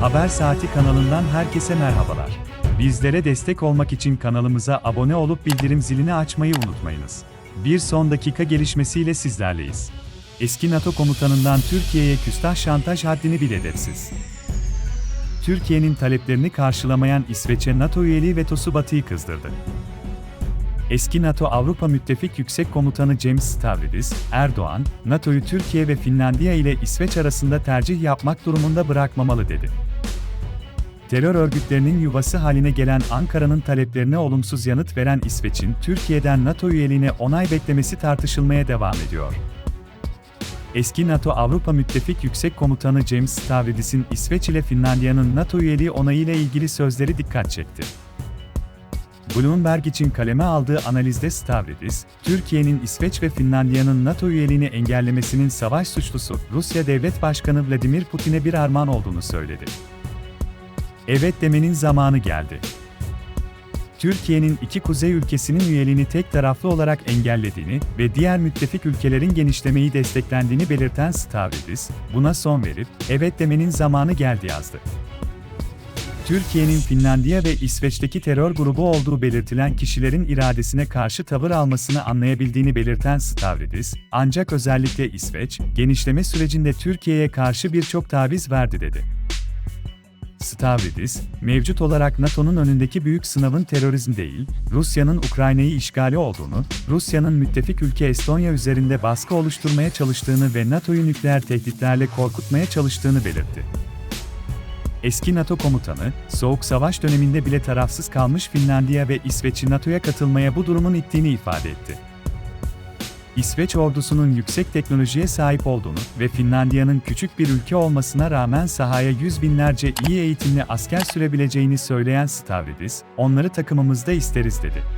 Haber Saati kanalından herkese merhabalar. Bizlere destek olmak için kanalımıza abone olup bildirim zilini açmayı unutmayınız. Bir son dakika gelişmesiyle sizlerleyiz. Eski NATO komutanından Türkiye'ye küstah şantaj haddini bil edepsiz. Türkiye'nin taleplerini karşılamayan İsveç'e NATO üyeliği vetosu Batı'yı kızdırdı. Eski NATO Avrupa Müttefik Yüksek Komutanı James Stavridis, Erdoğan, NATO'yu Türkiye ve Finlandiya ile İsveç arasında tercih yapmak durumunda bırakmamalı dedi. Terör örgütlerinin yuvası haline gelen Ankara'nın taleplerine olumsuz yanıt veren İsveç'in Türkiye'den NATO üyeliğine onay beklemesi tartışılmaya devam ediyor. Eski NATO Avrupa Müttefik Yüksek Komutanı James Stavridis'in İsveç ile Finlandiya'nın NATO üyeliği onayıyla ilgili sözleri dikkat çekti. Bloomberg için kaleme aldığı analizde Stavridis, Türkiye'nin İsveç ve Finlandiya'nın NATO üyeliğini engellemesinin savaş suçlusu Rusya Devlet Başkanı Vladimir Putin'e bir armağan olduğunu söyledi. Evet demenin zamanı geldi. Türkiye'nin iki kuzey ülkesinin üyeliğini tek taraflı olarak engellediğini ve diğer müttefik ülkelerin genişlemeyi desteklendiğini belirten Stavridis, buna son verip, evet demenin zamanı geldi yazdı. Türkiye'nin Finlandiya ve İsveç'teki terör grubu olduğu belirtilen kişilerin iradesine karşı tavır almasını anlayabildiğini belirten Stavridis, ancak özellikle İsveç, genişleme sürecinde Türkiye'ye karşı birçok taviz verdi dedi. Stavridis, mevcut olarak NATO'nun önündeki büyük sınavın terörizm değil, Rusya'nın Ukrayna'yı işgali olduğunu, Rusya'nın müttefik ülke Estonya üzerinde baskı oluşturmaya çalıştığını ve NATO'yu nükleer tehditlerle korkutmaya çalıştığını belirtti. Eski NATO komutanı, Soğuk Savaş döneminde bile tarafsız kalmış Finlandiya ve İsveç'i NATO'ya katılmaya bu durumun ittiğini ifade etti. İsveç ordusunun yüksek teknolojiye sahip olduğunu ve Finlandiya'nın küçük bir ülke olmasına rağmen sahaya yüz binlerce iyi eğitimli asker sürebileceğini söyleyen Stavridis, onları takımımızda isteriz dedi.